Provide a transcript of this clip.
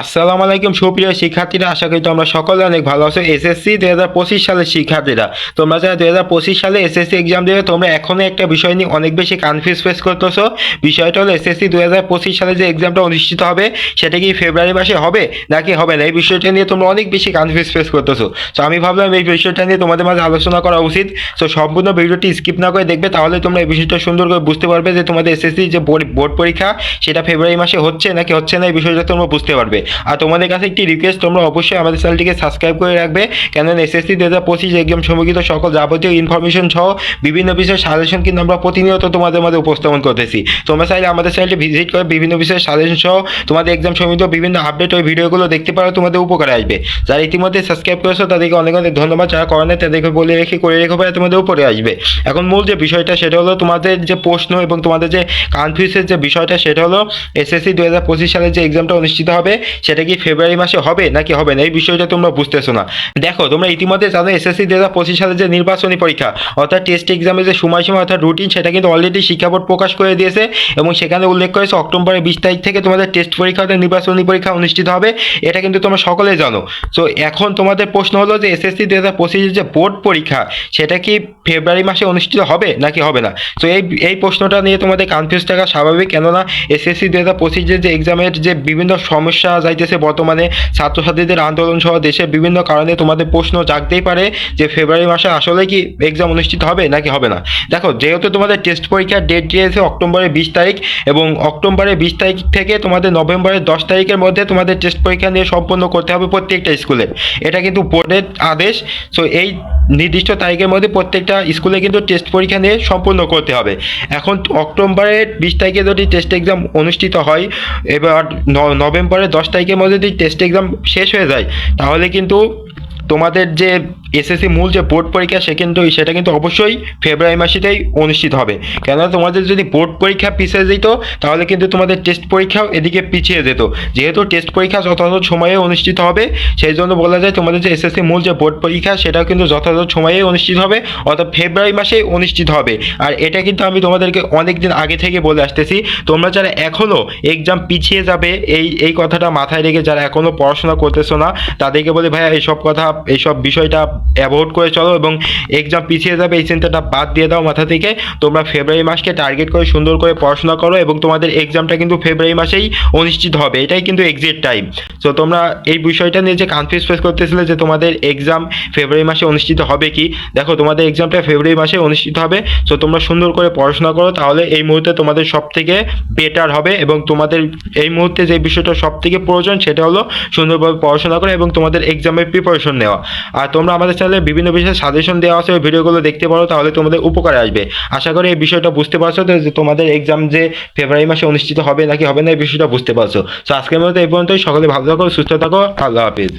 আসসালামু আলাইকুম সুপ্রিয় শিক্ষার্থীরা, আশা করি তোমরা সকলে অনেক ভালো আছো। এসএসসি দু হাজার পঁচিশ সালের শিক্ষার্থীরা, তোমরা যারা দুই হাজার পঁচিশ সালে এসএসসি এক্সাম দেবে, তোমরা এখনও একটা বিষয় নিয়ে অনেক বেশি কনফিউজ ফেস করতেছো। বিষয়টা হলো এসএসসি দু হাজার পঁচিশ সালে যে এক্সামটা অনুষ্ঠিত হবে, সেটা কি ফেব্রুয়ারি মাসে হবে, নাকি হবে না? এই বিষয়টা নিয়ে তোমরা অনেক বেশি কনফিউজ ফেস করতেছো। তো আমি ভাবলাম এই বিষয়টা নিয়ে তোমাদের মাঝে আলোচনা করা উচিত। তো সম্পূর্ণ ভিডিওটি স্কিপ না করে দেখবে, তাহলে তোমরা এই বিষয়টা সুন্দর করে বুঝতে পারবে যে তোমাদের এসএসসি যে বোর্ড পরীক্ষা, সেটা ফেব্রুয়ারি মাসে হচ্ছে নাকি হচ্ছে না, এই বিষয়টা তোমরা বুঝতে পারবে। আর তোমাদের কাছে একটি রিকোয়েস্ট তোমরা অবশ্যই আমাদের চ্যানেলটিকে সাবস্ক্রাইব করে রাখবে। কেননা এসএসসি দু হাজার পঁচিশ এক্সাম সম্পর্কিত সকল যাবতীয় ইনফরমেশন সহ বিভিন্ন বিষয়ের সাজেশন কিন্তু আমরা প্রতিনিয়ত তোমাদের মধ্যে উপস্থাপন করতেছি। তোমরা চাইলে আমাদের চ্যানেলটি ভিজিট করে বিভিন্ন বিষয়ের সাজেশন সহ তোমাদের এক্সাম সম্বন্ধিত বিভিন্ন আপডেট ওই ভিডিওগুলো দেখতে পারো, তোমাদের উপকারে আসবে। যারা ইতিমধ্যে সাবস্ক্রাইব করেছ, তাদেরকে অনেক অনেক ধন্যবাদ। যারা করে না তাদেরকে বলে রেখে, করে রেখে পরে তোমাদের উপরে আসবে। এখন মূল যে বিষয়টা, সেটা হলো তোমাদের যে প্রশ্ন এবং তোমাদের যে কনফিউজের যে বিষয়টা, সেটা হলো এসএসসি দু হাজার পঁচিশ সালে যে এক্সামটা অনুষ্ঠিত হবে সেটা কি ফেব্রুয়ারি মাসে হবে নাকি হবে না? এই বিষয়টা তোমরা বুঝতেছো না। দেখো, তোমরা ইতিমধ্যে জানো এসএসসি দু হাজার পঁচিশ সালে যে নির্বাচনী পরীক্ষা, অর্থাৎ টেস্ট এক্সামের যে সময়সীমা, অর্থাৎ রুটিন সেটা কিন্তু অলরেডি শিক্ষা বোর্ড প্রকাশ করে দিয়েছে এবং সেখানে উল্লেখ করেছে অক্টোবরের বিশ তারিখ থেকে তোমাদের টেস্ট পরীক্ষা, অর্থাৎ নির্বাচনী পরীক্ষা অনুষ্ঠিত হবে। এটা কিন্তু তোমরা সকলে জানো। তো এখন তোমাদের প্রশ্ন হলো যে এসএসসি দু হাজার পঁচিশের যে বোর্ড পরীক্ষা, সেটা কি ফেব্রুয়ারি মাসে অনুষ্ঠিত হবে নাকি হবে না? তো এই এই প্রশ্নটা নিয়ে তোমাদের কনফিউজ থাকা স্বাভাবিক। কেননা এসএসসি দু হাজার পঁচিশের যে এক্সামের যে বিভিন্ন সমস্যা যাইতেছে। বর্তমানে ছাত্রছাত্রীদের আন্দোলন সহ দেশের বিভিন্ন কারণে তোমাদের প্রশ্ন জাগতেই পারে যে ফেব্রুয়ারি মাসে আসলে কি এক্সাম অনুষ্ঠিত হবে নাকি হবে না। দেখো, যেহেতু তোমাদের টেস্ট পরীক্ষার ডেট দিয়েছে অক্টোবরের বিশ তারিখ এবং অক্টোবরের বিশ তারিখ থেকে তোমাদের নভেম্বরের দশ তারিখের মধ্যে তোমাদের টেস্ট পরীক্ষা নিয়ে সম্পন্ন করতে হবে প্রত্যেকটা স্কুলে। এটা কিন্তু বোর্ডের আদেশ সো এই নির্দিষ্ট তারিখের মধ্যে প্রত্যেকটা স্কুলে কিন্তু টেস্ট পরীক্ষা নিয়ে সম্পূর্ণ করতে হবে। এখন অক্টোবরের বিশ তারিখে যদি টেস্ট এক্সাম অনুষ্ঠিত হয়, এবার নভেম্বরের দশ তারিখের মধ্যে যদি টেস্ট এক্সাম শেষ হয়ে যায় তাহলে কিন্তু তোমাদের যে এসএসসি মূল যে বোর্ড পরীক্ষা, সে কিন্তু, সেটা কিন্তু অবশ্যই ফেব্রুয়ারি মাসেতেই অনুষ্ঠিত হবে। কেননা তোমাদের যদি বোর্ড পরীক্ষা পিছিয়ে যেত, তাহলে কিন্তু তোমাদের টেস্ট পরীক্ষাও এদিকে পিছিয়ে যেত। যেহেতু টেস্ট পরীক্ষা যথাযথ সময়ে অনুষ্ঠিত হবে, সেই জন্য বলা যায় তোমাদের যে এসএসসি মূল যে বোর্ড পরীক্ষা, সেটাও কিন্তু যথাযথ সময়ে অনুষ্ঠিত হবে, অর্থাৎ ফেব্রুয়ারি মাসেই অনুষ্ঠিত হবে। আর এটা কিন্তু আমি তোমাদেরকে অনেক দিন আগে থেকে বলে আসতেছি, তোমরা যারা এখনও এক্সাম পিছিয়ে যাবে, এই এই কথাটা মাথায় রেখে যারা এখনও পড়াশোনা করতেছো না, তাদেরকে বলে ভাইয়া, এইসব কথা, এইসব বিষয়টা অ্যাভয়েড করে চলো এবং এক্সাম পিছিয়ে যাবে, এই চিন্তাটা বাদ দিয়ে দাও মাথা থেকে। তোমরা ফেব্রুয়ারি মাসকে টার্গেট করে সুন্দর করে পড়াশোনা করো এবং তোমাদের এক্সামটা কিন্তু ফেব্রুয়ারি মাসেই অনুষ্ঠিত হবে। এটাই কিন্তু এক্সাক্ট টাইম তো তোমরা এই বিষয়টা নিয়ে যে কনফিউজ ফেস করতেছিলে যে তোমাদের এক্সাম ফেব্রুয়ারি মাসে অনুষ্ঠিত হবে কি, দেখো তোমাদের এক্সামটা ফেব্রুয়ারি মাসে অনুষ্ঠিত হবে। তো তোমরা সুন্দর করে পড়াশোনা করো, তাহলে এই মুহূর্তে তোমাদের সব থেকে বেটার হবে এবং তোমাদের এই মুহূর্তে যে বিষয়টা সব থেকে প্রয়োজন সেটা হলো সুন্দরভাবে পড়াশোনা করা এবং তোমাদের এক্সামের প্রিপারেশন নেওয়া। আর তোমরা আমাদের চ্যানেলে বিভিন্ন বিষয়ে সাজেশন দেওয়া আছে, ওই ভিডিওগুলো দেখতে পারো, তাহলে তোমাদের উপকারে আসবে। আশা করি এই বিষয়টা বুঝতে পারছ যে তোমাদের এক্সাম যে ফেব্রুয়ারি মাসে অনুষ্ঠিত হবে নাকি হবে না, এই বিষয়টা বুঝতে পারছ। তো আজকের মতো এই পর্যন্তই, সকলে ভালো থাকো, সুস্থ থাকো, আল্লাহ হাফিজ।